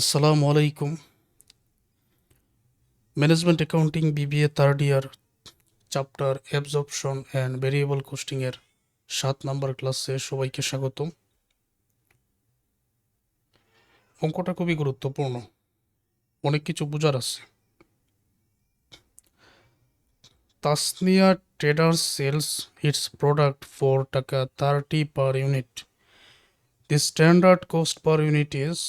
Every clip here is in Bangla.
আসসালামু আলাইকুম management accounting BBA third year chapter absorption and variable কোস্টিংয়ের সাত নাম্বার ক্লাসে সবাইকে স্বাগতম। অঙ্কটা খুবই গুরুত্বপূর্ণ। অনেক কিছু বোঝার আছে। Tasnia trader sells its product for taka thirty per unit the standard cost per unit is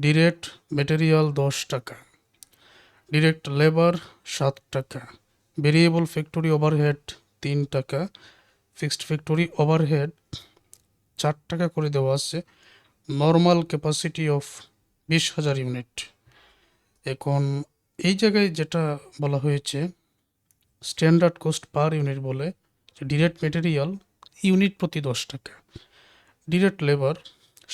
direct material দশ টাকা। ডিরেক্ট লেবার সাত টাকা। ভেরিয়েবল ফ্যাক্টরি ওভারহেড তিন টাকা। ফিক্সড ফ্যাক্টরি ওভারহেড চার টাকা করে দেওয়া আছে। নর্মাল ক্যাপাসিটি অফ বিশ হাজার ইউনিট এখন এই জায়গায় যেটা বলা হয়েছে স্ট্যান্ডার্ড কোস্ট পার ইউনিট বলে ডিরেক্ট মেটেরিয়াল ইউনিট প্রতি দশ টাকা। ডিরেক্ট লেবার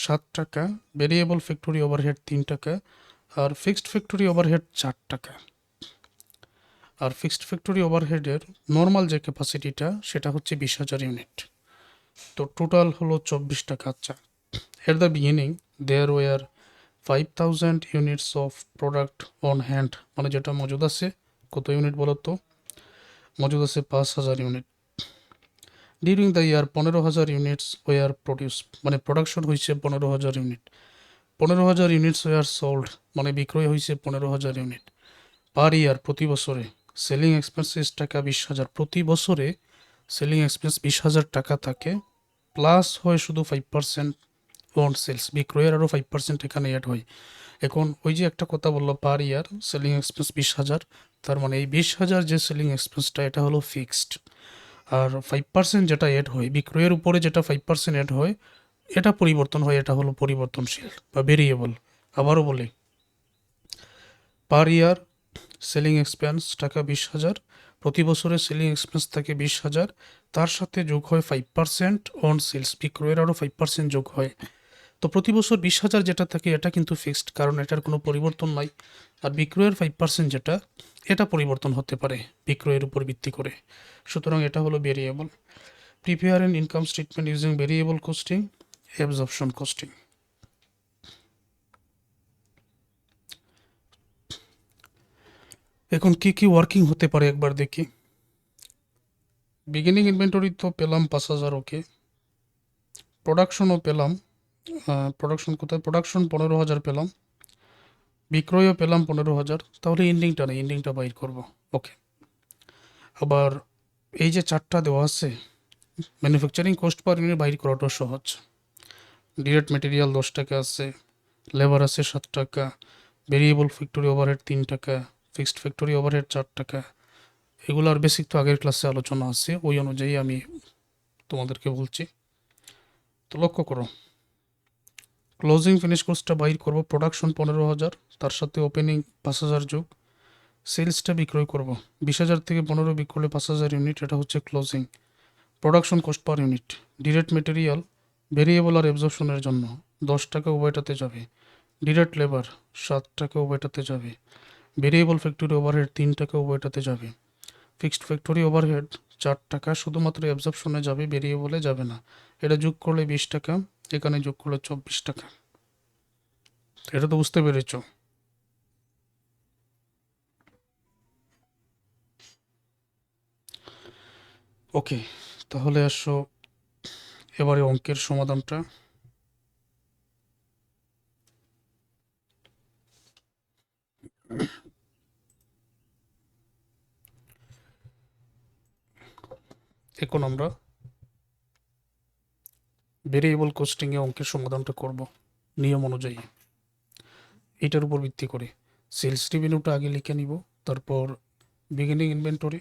সাত টাকা ভেরিয়েবল ফ্যাক্টরি ওভারহেড তিন টাকা আর ফিক্সড ফ্যাক্টরি ওভারহেড চার টাকা। আর ফিক্সড ফ্যাক্টরি ওভারহেডের নর্মাল যে ক্যাপাসিটিটা সেটা হচ্ছে বিশ হাজার ইউনিট তো টোটাল হলো চব্বিশ টাকা আচ্ছা at the beginning there were five thousand units of product on hand মানে যেটা মজুদ আছে, কত ইউনিট বলো তো মজুদ আছে পাঁচ হাজার ইউনিট ডিউরিং দ্য ইয়ার পনেরো হাজার ইউনিটস ওয়ার প্রডিউস মানে প্রোডাকশন হয়েছে পনেরো হাজার ইউনিট পনেরো হাজার ইউনিটস ওয়ার সোল্ড মানে বিক্রয় হয়েছে পনেরো হাজার ইউনিট পার ইয়ার প্রতি বছরে। সেলিং এক্সপেন্সেস টাকা বিশ হাজার। প্রতি বছরে সেলিং এক্সপেন্স বিশ হাজার টাকা থাকে। প্লাস হয় শুধু ফাইভ পার্সেন্ট অন সেলস বিক্রয়ের আরও ফাইভ পার্সেন্ট এখানে অ্যাড হয়। এখন ওই যে একটা কথা বলল পার ইয়ার সেলিং এক্সপেন্স বিশ হাজার। তার মানে এই বিশ হাজার যে সেলিং এক্সপেন্সটা এটা হলো ফিক্সড আর ফাইভ পার্সেন্ট যেটা এড হয়, বিক্রয়ের উপরে যেটা ফাইভ পার্সেন্ট এড হয়, এটা পরিবর্তন হয়, এটা হলো পরিবর্তনশীল বা ভেরিয়েবল আবারও বলি। পার ইয়ার সেলিং এক্সপেন্স টাকা বিশ হাজার, প্রতি বছরের সেলিং এক্সপেন্স থাকে বিশ হাজার, তার সাথে যোগ হয় ফাইভ পার্সেন্ট অন সেলস বিক্রয়ের আরও ফাইভ পার্সেন্ট যোগ হয়। তো প্রতি বছর বিশ হাজার যেটা থাকে, এটা কিন্তু ফিক্সড কারণ এটার কোনো পরিবর্তন নাই। আর বিক্রয়ের ফাইভ পার্সেন্ট যেটা, এটা পরিবর্তন হতে পারে বিক্রয়ের উপর ভিত্তি করে। সুতরাং এটা হলো variable prepare and income statement using variable costing absorption costing এখন কি কি ওয়ার্কিং হতে পারে একবার দেখি। বিগিনিং ইনভেন্টরি তো পেলাম পাঁচ হাজার ওকে প্রোডাকশনও পেলাম। প্রোডাকশন কোথায়? প্রোডাকশন পনেরো হাজার পেলাম। বিক্রয়ও পেলাম পনেরো হাজার। তাহলে ইন্ডিংটা নেই ইন্ডিংটা বাইর করব। ওকে আবার এই যে চারটা দেওয়া আছে ম্যানুফ্যাকচারিং কস্ট পার ইউনিট বাইর করাটা সহজ। ডিরেক্ট মেটেরিয়াল দশ টাকা আছে লেবার আছে সাত টাকা ভেরিয়েবল ফ্যাক্টরি ওভারহেড তিন টাকা ফিক্সড ফ্যাক্টরি ওভারহেড চার টাকা। এগুলোর বেসিক তো আগের ক্লাসে আলোচনা আছে, ওই অনুযায়ী আমি তোমাদেরকে বলছি। তো লক্ষ্য করো ক্লোজিং ফিনিশ কোর্সটা বাইর করব। প্রোডাকশন পনেরো হাজার, তার সাথে ওপেনিং পাঁচ হাজার যোগ। সেলসটা বিক্রয় করব। বিশ হাজার থেকে পনেরো বিক্রয় পাঁচ হাজার ইউনিট এটা হচ্ছে closing production cost per unit direct material variable আর অ্যাবজর্পশনের জন্য। দশ টাকা উভয়টাতে যাবে। ডিরেক্ট লেবার সাত টাকা উভয়টাতে যাবে। ভেরিয়েবল ফ্যাক্টরি ওভারহেড তিন টাকা উভয়টাতে যাবে। ফিক্সড ফ্যাক্টরি ওভারহেড চার টাকা। শুধুমাত্র অ্যাবজর্পশনে যাবে ভেরিয়েবলে যাবে না। এটা যোগ করলে বিশ টাকা। এখানে যোগ করল চব্বিশ টাকা। এটা তো বুঝতে পেরেছ। ওকে, তাহলে আসো এবারে অঙ্কের সমাধানটা। এখন আমরা ভেরিয়েবল কোস্টিংয়ে অঙ্কের সমাধানটা করব, নিয়ম অনুযায়ী। এটার উপর ভিত্তি করে সেলস রেভিনিউটা আগে লিখে নিব, তারপর beginning inventory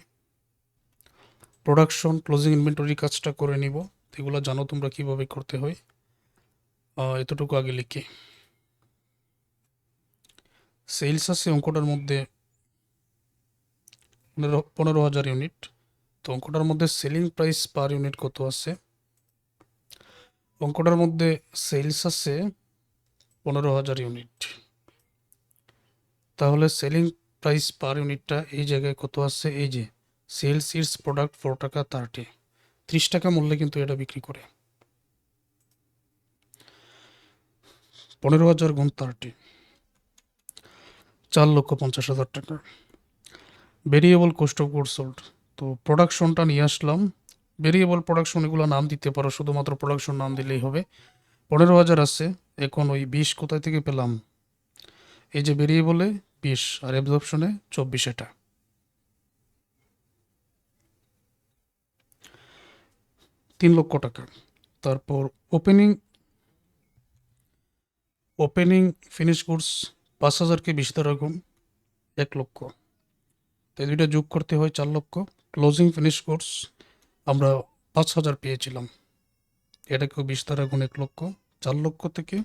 production closing inventory কাজটা করে নিব। এগুলো জানো তোমরা কীভাবে করতে হয়। এতটুকু আগে লিখে। সেলস আছে অঙ্কটার মধ্যে পনেরো পনেরো হাজার ইউনিট তো অঙ্কটার মধ্যে সেলিং প্রাইস পার ইউনিট কত আছে? অঙ্কটার মধ্যে সেলস আছে পনেরো হাজার ইউনিট। তাহলে সেলিং প্রাইস পার ইউনিটটা এই জায়গায় কত আছে? এই যে sells its product for taka thirty. ত্রিশ টাকা মূল্যে কিন্তু এটা বিক্রি করে। পনেরো হাজার গুণ থার্টি, চার লক্ষ পঞ্চাশ হাজার টাকা। Variable cost of good sold তো প্রোডাকশনটা নিয়ে আসলাম। ভেরিয়েবল প্রোডাকশন এগুলো নাম দিতে পারো, শুধুমাত্র প্রোডাকশন নাম দিলেই হবে। পনেরো হাজার আছে, এখন ওই বিশ কোথায় থেকে পেলাম? এই যে ভেরিয়েবলে বিশ, আর অ্যাবজর্পশনে চব্বিশ এটা। তিন লক্ষ টাকা। তারপর ওপেনিং ওপেনিং ফিনিশ গুডস পাঁচ হাজারকে বিশ দ্বারা এক লক্ষ। তো এই দুইটা যোগ করতে হয় চার লক্ষ। ক্লোজিং ফিনিশ গুডস আমরা পাঁচ হাজার পেয়েছিলাম। এটাকেও বিশ দ্বারা গুণ এক লক্ষ, চার লক্ষ থেকে,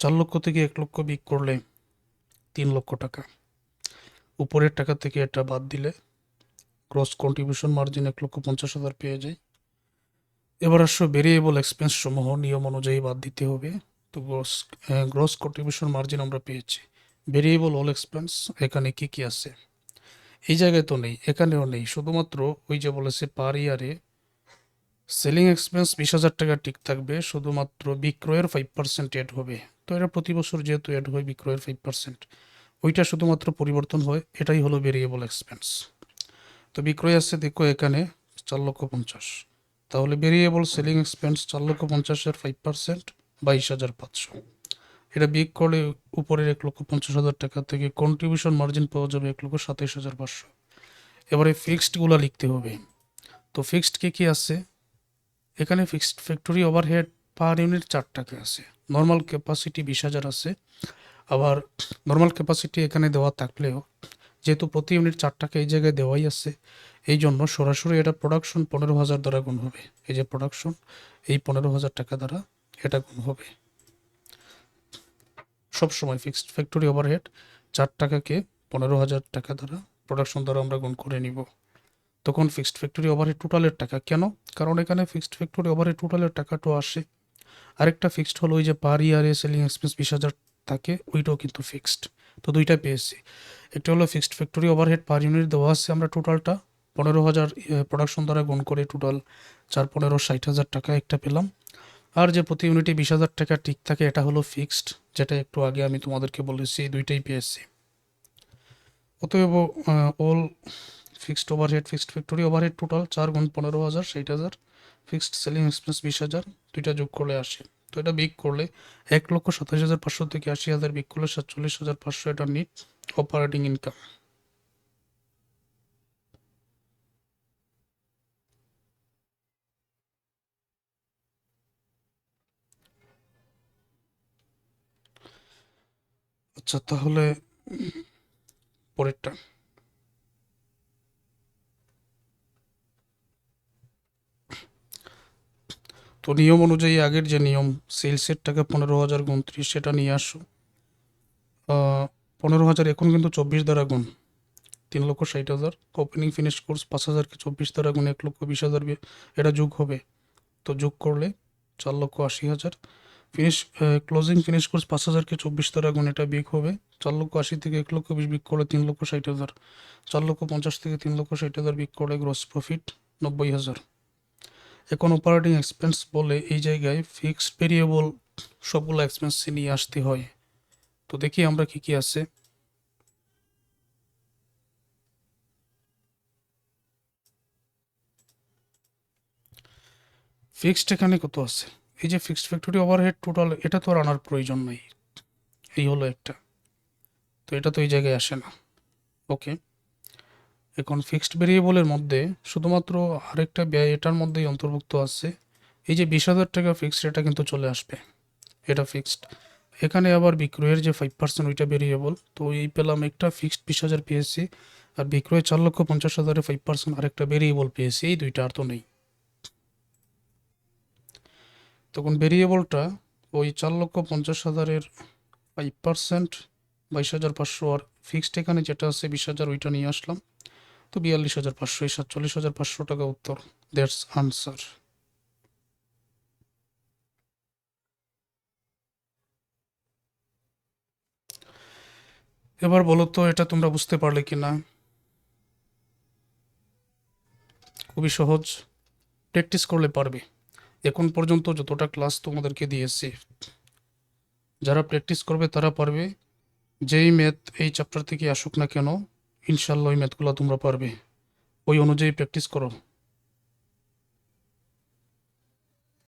চার লক্ষ থেকে এক লক্ষ বিক করলে তিন লক্ষ টাকা। উপরের টাকা থেকে এটা বাদ দিলে গ্রস কন্ট্রিবিউশন মার্জিন এক লক্ষ পঞ্চাশ হাজার পেয়ে যায়। এবার আসো ভেরিয়েবল এক্সপেন্স সমূহ, নিয়ম অনুযায়ী বাদ দিতে হবে। তো গ্রস গ্রস কন্ট্রিবিউশন মার্জিন আমরা পেয়েছি। ভেরিয়েবল অল এক্সপেন্স এখানে কি কি আছে? এই জায়গায় তো নেই, এখানেও নেই। শুধুমাত্র ওই যে বলেছে পার ইয়ারে সেলিং এক্সপেন্স বিশ হাজার টাকা ঠিক থাকবে, শুধুমাত্র বিক্রয়ের ফাইভ পার্সেন্ট এড হবে। তো এটা প্রতি বছর যেহেতু এড হয় বিক্রয়ের ফাইভ পার্সেন্ট ওইটা শুধুমাত্র পরিবর্তন হয়, এটাই হলো ভেরিয়েবল এক্সপেন্স তো বিক্রয় আছে দেখো এখানে চার লক্ষ পঞ্চাশ। তাহলে ভেরিয়েবল সেলিং এক্সপেন্স চার লক্ষ পঞ্চাশের ফাইভ পার্সেন্ট বাইশ হাজার পাঁচশো। এটা বিক করলে উপরের এক লক্ষ পঞ্চাশ হাজার টাকা থেকে কন্ট্রিবিউশন মার্জিন পাওয়া যাবে এক লক্ষ সাতাইশ হাজার পাঁচশো। এবারে ফিক্সডগুলো লিখতে হবে। তো ফিক্সড কী কী আছে? এখানে fixed factory overhead per unit চার টাকা আছে। নর্মাল ক্যাপাসিটি বিশ হাজার আছে। আবার নর্মাল ক্যাপাসিটি এখানে দেওয়া থাকলেও যেহেতু প্রতি ইউনিট চার টাকা এই জায়গায় দেওয়াই আছে, এই জন্য সরাসরি এটা প্রোডাকশন পনেরো হাজার দ্বারা গুণ হবে। এই যে প্রোডাকশন এই পনেরো হাজার টাকা দ্বারা এটা গুণ হবে। সবসময় ফিক্সড ফ্যাক্টরি ওভারহেড চার টাকাকে পনেরো হাজার টাকা দ্বারা প্রোডাকশন দ্বারা আমরা গুণ করে নিব। তখন ফিক্সড ফ্যাক্টরি ওভারহেড টোটালের টাকা। কেন? কারণ এখানে ফিক্সড ফ্যাক্টরি ওভারহেড টোটালের টাকাটাও আসে। আরেকটা ফিক্সড হলো ওই যে পার ইয়ারে সেলিং এক্সপেন্স বিশ হাজার থাকে, ওইটাও কিন্তু ফিক্সড তো দুইটা পেয়েছি। একটা হলো fixed factory overhead per unit দেওয়া আছে আমরা টোটালটা পনেরো হাজার প্রোডাকশন দ্বারা গুণ করে টোটাল চার, পনেরো, ষাট হাজার টাকা একটা পেলাম। আর যে প্রতি ইউনিটে বিশ হাজার টাকা ঠিক থাকে, এটা হলো ফিক্সড যেটা একটু আগে আমি তোমাদেরকে বলেছি, দুইটাই পেয়েছি অতএব all fixed overhead fixed factory overhead total চার গুণ পনেরো হাজার, ষাট হাজার ফিক্সড সেলিং এক্সপেন্স বিশ হাজার, দুইটা যোগ করলে আসে তো এটা বিক করলে এক লক্ষ সাতাশ হাজার পাঁচশো থেকে আশি হাজার, বিক করলে সাতচল্লিশ হাজার পাঁচশো, এটা নিট অপারেটিং ইনকাম আচ্ছা তাহলে পরেরটা। তো নিয়ম অনুযায়ী আগের যে নিয়ম সেলসের টাকা পনেরো হাজার গুণ ত্রিশ, সেটা নিয়ে আসো। পনেরো হাজার এখন কিন্তু চব্বিশ দ্বারা গুণ, তিন লক্ষ ষাট হাজার। ওপেনিং ফিনিশ কোর্স পাঁচ হাজারকে চব্বিশ দ্বারা গুণ, এক লক্ষ বিশ হাজার এটা যোগ হবে। তো যোগ করলে চার লক্ষ আশি হাজার। ফিনিশ ক্লোজিং ফিনিশ কোর্স পাঁচ হাজারকে চব্বিশ দ্বারা গুণ এটা বিক হবে। চার লক্ষ আশি থেকে এক লক্ষ বিশ বিক করলে তিন লক্ষ ষাট হাজার। চার লক্ষ পঞ্চাশ থেকে তিন লক্ষ ষাট হাজার বিক করলে গ্রস প্রফিট নব্বই হাজার। এখন অপারেটিং এক্সপেন্স বলে এই জায়গায় ফিক্সড ভেরিয়েবল সবগুলো এক্সপেন্স নিয়ে আসতে হয়। তো দেখি আমরা কি কি আছে। ফিক্সড এখানে কত আছে? এই যে ফিক্সড ফ্যাক্টরি ওভারহেড টোটাল এটা তো আর আনার প্রয়োজন নেই। এই হলো একটা। তো এটা তো এই জায়গায় আসে না। ওকে এখন ফিক্সড ভেরিয়েবলের মধ্যে শুধুমাত্র আরেকটা ব্যয় এটার মধ্যেই অন্তর্ভুক্ত আছে। এই যে বিশ হাজার টাকা ফিক্সড এটা কিন্তু চলে আসবে। এটা ফিক্সড এখানে আবার বিক্রয়ের যে ফাইভ পার্সেন্ট ওইটা ভেরিয়েবল তো এই পেলাম একটা ফিক্সড বিশ হাজার পেয়েছি, আর বিক্রয় চার লক্ষ পঞ্চাশ হাজারের ফাইভ পার্সেন্ট আরেকটা ভেরিয়েবল পেয়েছি, এই দুইটা আর তো নেই। তখন ভেরিয়েবলটা ওই চার লক্ষ পঞ্চাশ হাজারের ফাইভ পার্সেন্ট বাইশ হাজার পাঁচশো আর ফিক্সড এখানে যেটা আছে বিশ হাজার ওইটা নিয়ে আসলাম। তো বিয়াল্লিশ হাজার পাঁচশো, এই সাতচল্লিশ হাজার পাঁচশো টাকা উত্তর। দ্যাটস আনসার এবার বলো তো, এটা তোমরা বুঝতে পারলে কি না খুবই সহজ। প্র্যাকটিস করলে পারবে। এখন পর্যন্ত যতটা ক্লাস তোমাদেরকে দিয়েছি, যারা প্র্যাকটিস করবে তারা পারবে। যেই ম্যাথ এই চ্যাপ্টার থেকে আসুক না কেন ইনশাল্লাহ ওই ম্যাথগুলো তোমরা পারবে। ওই অনুযায়ী প্র্যাকটিস করো।